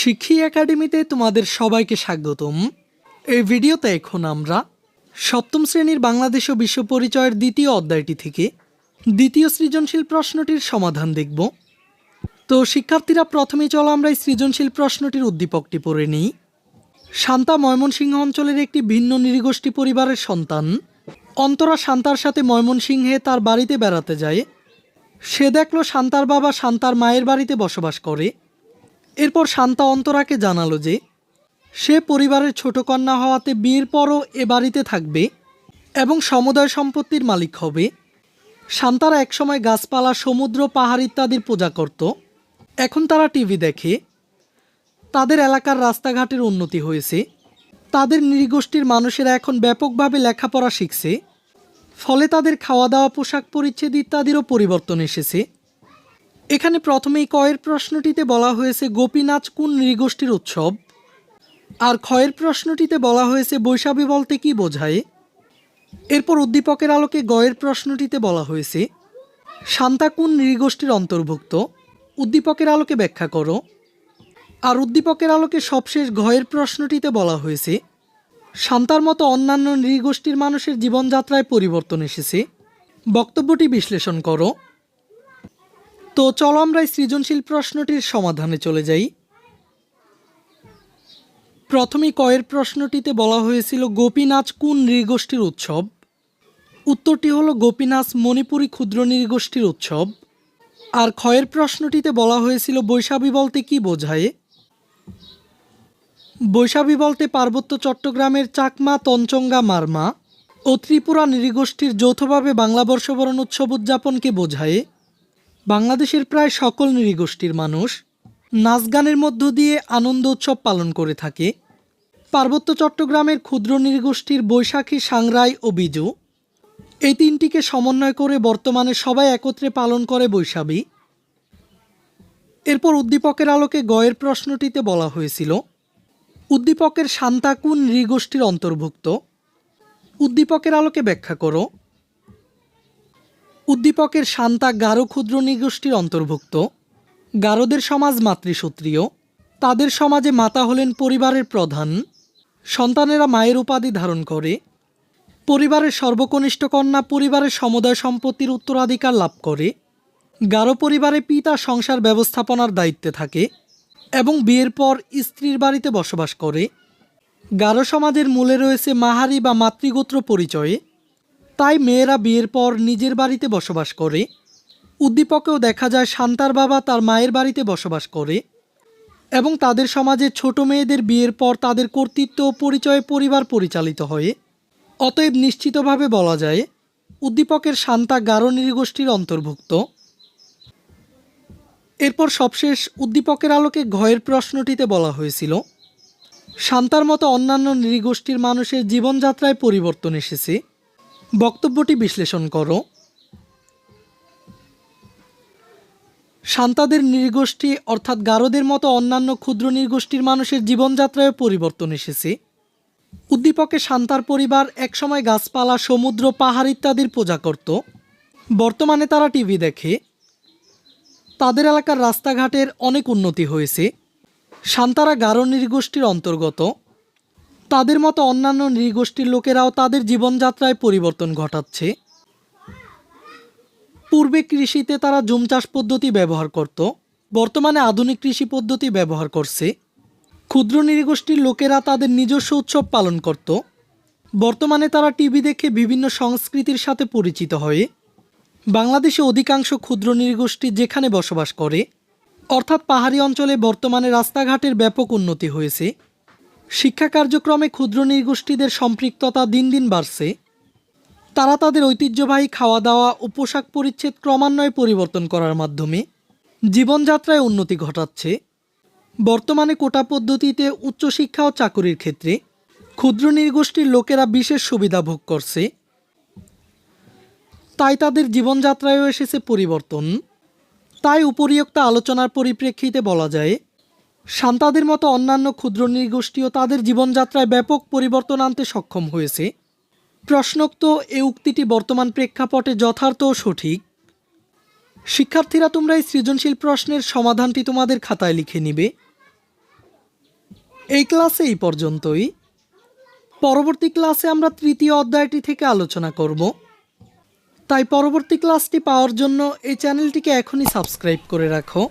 শিক্ষী একাডেমিতে তোমাদের সবাইকে স্বাগতম। এই ভিডিওতে এখন আমরা সপ্তম শ্রেণির বাংলাদেশ ও বিশ্ব পরিচয়ের দ্বিতীয় অধ্যায়টি থেকে দ্বিতীয় সৃজনশীল প্রশ্নটির সমাধান দেখব। তো শিক্ষার্থীরা প্রথমেই চলো আমরা এই সৃজনশীল প্রশ্নটির উদ্দীপকটি পড়ে নিই। শান্তা ময়মনসিংহ অঞ্চলের একটি ভিন্ন নৃগোষ্ঠী পরিবারের সন্তান। অন্তরা শান্তার সাথে ময়মনসিংহে তার বাড়িতে বেড়াতে যায়। সে দেখল শান্তার বাবা শান্তার মায়ের বাড়িতে বসবাস করে। এরপর শান্তা অন্তরাকে জানালো যে, সে পরিবারের ছোট কন্যা হওয়াতে বিয়ের পরও এ বাড়িতে থাকবে এবং সমুদয় সম্পত্তির মালিক হবে। শান্তারা একসময় গাছপালা, সমুদ্র, পাহাড় ইত্যাদির পূজা করত। এখন তারা টিভি দেখে। তাদের এলাকার রাস্তাঘাটের উন্নতি হয়েছে। তাদের নৃগোষ্ঠীর মানুষেরা এখন ব্যাপকভাবে লেখাপড়া শিখছে। ফলে তাদের খাওয়া দাওয়া পোশাক পরিচ্ছেদ ইত্যাদিরও পরিবর্তন এসেছে। এখানে প্রথমেই কয়ের প্রশ্নটিতে বলা হয়েছে গোপী নাচ কোন নৃগোষ্ঠীর উৎসব? আর ক্ষয়ের প্রশ্নটিতে বলা হয়েছে বৈশাখী বলতে কি বোঝায়? এরপর উদ্দীপকের আলোকে গয়ের প্রশ্নটিতে বলা হয়েছে, শান্তা কোন নৃগোষ্ঠীর অন্তর্ভুক্ত? উদ্দীপকের আলোকে ব্যাখ্যা করো। আর উদ্দীপকের আলোকে সবশেষ ঘয়ের প্রশ্নটিতে বলা হয়েছে, শান্তার মতো অন্যান্য নৃগোষ্ঠীর মানুষের জীবনযাত্রায় পরিবর্তন এসেছে। বক্তব্যটি বিশ্লেষণ করো। তো চলো আমরা সৃজনশীল প্রশ্নটির সমাধানে চলে যাই। প্রথমে কয়ের প্রশ্নটিতে বলা হয়েছিল গোপী নাচ কোন নৃগোষ্ঠীর উৎসব? উত্তরটি হলো গোপী নাচ মণিপুরী ক্ষুদ্র নৃগোষ্ঠীর উৎসব। আর ক্ষয়ের প্রশ্নটিতে বলা হয়েছিল, বৈশাখী বলতে কি বোঝায়? বৈশাখী বলতে পার্বত্য চট্টগ্রামের চাকমা তঞ্চঙ্গা মারমা ও ত্রিপুরা নৃগোষ্ঠীর যৌথভাবে বাংলা বর্ষবরণ উৎসব উদযাপনকে বোঝায়। বাংলাদেশের প্রায় সকল নৃগোষ্ঠীর মানুষ নাচ গানের মধ্য দিয়ে আনন্দ উৎসব পালন করে থাকে। পার্বত্য চট্টগ্রামের ক্ষুদ্র নৃগোষ্ঠীর বৈশাখী সাংরাই ও বিজু এই তিনটিকে সমন্বয় করে বর্তমানে সবাই একত্রে পালন করে বৈশাখী। এরপর উদ্দীপকের আলোকে গয়ের প্রশ্নটিতে বলা হয়েছিল, উদ্দীপকের শান্তা কোন নৃগোষ্ঠীর অন্তর্ভুক্ত। উদ্দীপকের আলোকে ব্যাখ্যা করো উদ্দীপকের শান্তা গারো ক্ষুদ্র নৃগোষ্ঠীর অন্তর্ভুক্ত। গারোদের সমাজ মাতৃসূত্রীয়। তাদের সমাজে মাতা হলেন পরিবারের প্রধান। সন্তানেরা মায়ের উপাধি ধারণ করে। পরিবারের সর্বকনিষ্ঠ কন্যা পরিবারের সমুদায় সম্পত্তির উত্তরাধিকার লাভ করে। গারো পরিবারে পিতা সংসার ব্যবস্থাপনার দায়িত্বে থাকে এবং বিয়ের পর স্ত্রীর বাড়িতে বসবাস করে। গারো সমাজের মূলে রয়েছে মাহারি বা মাতৃগোত্র পরিচয়ে। তাই মেয়েরা বিয়ের পর নিজের বাড়িতে বসবাস করে। উদ্দীপকেও দেখা যায় শান্তার বাবা তার মায়ের বাড়িতে বসবাস করে এবং তাদের সমাজে ছোট মেয়েদের বিয়ের পর তাদের কর্তৃত্ব ও পরিচয়ে পরিবার পরিচালিত হয়। অতএব নিশ্চিতভাবে বলা যায়, উদ্দীপকের শান্তা গারো নৃগোষ্ঠীর অন্তর্ভুক্ত। এরপর সবশেষ উদ্দীপকের আলোকে ঘয়ের প্রশ্নটিতে বলা হয়েছিল, শান্তার মতো অন্যান্য নৃগোষ্ঠীর মানুষের জীবনযাত্রায় পরিবর্তন এসেছে। বক্তব্যটি বিশ্লেষণ করো। শান্তাদের নৃগোষ্ঠী অর্থাৎ গারোদের মতো অন্যান্য ক্ষুদ্র নৃগোষ্ঠীর মানুষের জীবনযাত্রায় পরিবর্তন এসেছে। উদ্দীপকে শান্তার পরিবার একসময় গাছপালা, সমুদ্র, পাহাড় ইত্যাদির পূজা করত। বর্তমানে তারা টিভি দেখে। তাদের এলাকার রাস্তাঘাটের অনেক উন্নতি হয়েছে। শান্তারা গারো নৃগোষ্ঠীর অন্তর্গত। তাদের মতো অন্যান্য নৃগোষ্ঠীর লোকেরাও তাদের জীবনযাত্রায় পরিবর্তন ঘটাচ্ছে। পূর্বে কৃষিতে তারা জুম চাষ পদ্ধতি ব্যবহার করত, বর্তমানে আধুনিক কৃষি পদ্ধতি ব্যবহার করছে। ক্ষুদ্র নৃগোষ্ঠীর লোকেরা তাদের নিজস্ব উৎসব পালন করত। বর্তমানে তারা টিভি দেখে বিভিন্ন সংস্কৃতির সাথে পরিচিত হয়ে বাংলাদেশে অধিকাংশ ক্ষুদ্র নৃগোষ্ঠী যেখানে বসবাস করে, অর্থাৎ পাহাড়ি অঞ্চলে বর্তমানে রাস্তাঘাটের ব্যাপক উন্নতি হয়েছে। শিক্ষা কার্যক্রমে ক্ষুদ্র নৃগোষ্ঠীদের সম্পৃক্ততা দিন দিন বাড়ছে। তারা তাদের ঐতিহ্যবাহী খাওয়া দাওয়া ও পোশাক পরিচ্ছেদ ক্রমান্বয়ে পরিবর্তন করার মাধ্যমে জীবনযাত্রায় উন্নতি ঘটাচ্ছে। বর্তমানে কোটা পদ্ধতিতে উচ্চশিক্ষা ও চাকুরির ক্ষেত্রে ক্ষুদ্র নৃগোষ্ঠীর লোকেরা বিশেষ সুবিধা ভোগ করছে। তাই তাদের জীবনযাত্রায়ও এসেছে পরিবর্তন। তাই উপরিউক্ত আলোচনার পরিপ্রেক্ষিতে বলা যায় শান্তাদের মতো অন্যান্য ক্ষুদ্র নৃগোষ্ঠীও তাদের জীবনযাত্রায় ব্যাপক পরিবর্তন আনতে সক্ষম হয়েছে। প্রশ্নোক্ত এ উক্তিটি বর্তমান প্রেক্ষাপটে যথার্থ সঠিক। শিক্ষার্থীরা তোমরা এই সৃজনশীল প্রশ্নের সমাধানটি তোমাদের খাতায় লিখে নিবে। এই ক্লাসে এই পর্যন্তই। পরবর্তী ক্লাসে আমরা তৃতীয় অধ্যায়টি থেকে আলোচনা করব। তাই পরবর্তী ক্লাসটি পাওয়ার জন্য এই চ্যানেলটিকে এখনই সাবস্ক্রাইব করে রাখো।